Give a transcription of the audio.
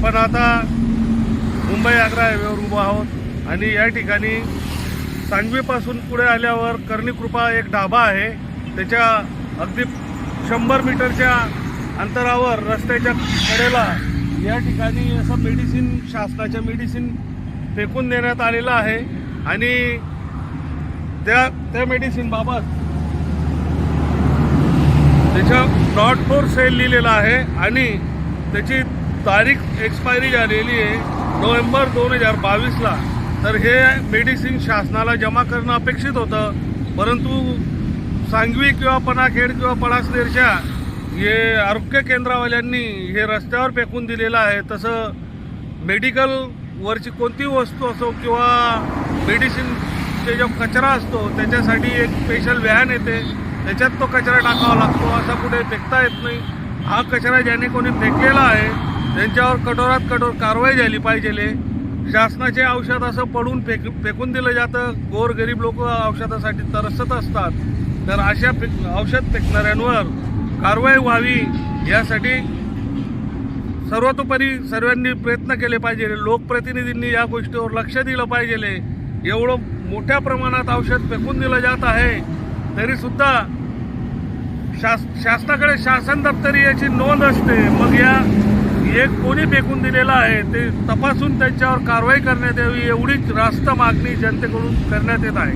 आपण आता मुंबई आग्रा हायवेवर उभो आहोत आणि या ठिकाणी सांगवीपासून पुढे आल्यावर कर्णीकृपा एक ढाबा आहे. त्याच्या अगदी शंभर मीटरच्या अंतरावर रस्त्याच्या कडेला या ठिकाणी असं मेडिसिन शासनाच्या मेडिसिन फेकून देण्यात आलेलं आहे. आणि त्या त्या मेडिसिनबाबत त्याच्या डॉट फोर सेल लिहिलेलं आहे. आणि त्याची तारीख एक्सपायरी झालेली आहे नोव्हेंबर दोन हजार बावीसला. तर हे मेडिसिन शासनाला जमा करणं अपेक्षित होतं. परंतु सांगवी किंवा पनाखेड किंवा पणासनेरच्या हे आरोग्य केंद्रावाल्यांनी हे रस्त्यावर फेकून दिलेलं आहे. तसं मेडिकल वरची कोणती वस्तू असो किंवा मेडिसिनचे जो कचरा असतो त्याच्यासाठी एक स्पेशल व्हॅन येते. त्याच्यात तो कचरा टाकावा लागतो. असा कुठे फेकता येत नाही. हा कचरा ज्याने कोणी फेकलेला आहे त्यांच्यावर कठोरात कठोर कारवाई झाली पाहिजे शासनाचे औषध असं पडून फेक फेकून दिलं जातं. गोरगरीब लोक औषधासाठी तरसत असतात. तर अशा फेक औषध फेकणाऱ्यांवर कारवाई व्हावी यासाठी सर्वतोपरी सर्वांनी प्रयत्न केले पाहिजे लोकप्रतिनिधींनी या गोष्टीवर लक्ष दिलं पाहिजे एवढं मोठ्या प्रमाणात औषध फेकून दिलं जात आहे. तरीसुद्धा शास शासनाकडे शासन दप्तरी याची नोंद असते. मग या एक कोणी फेकून दिलेलं आहे ते तपासून त्यांच्यावर कारवाई करण्यात यावी एवढीच रास्त मागणी जनतेकडून करण्यात येत आहे.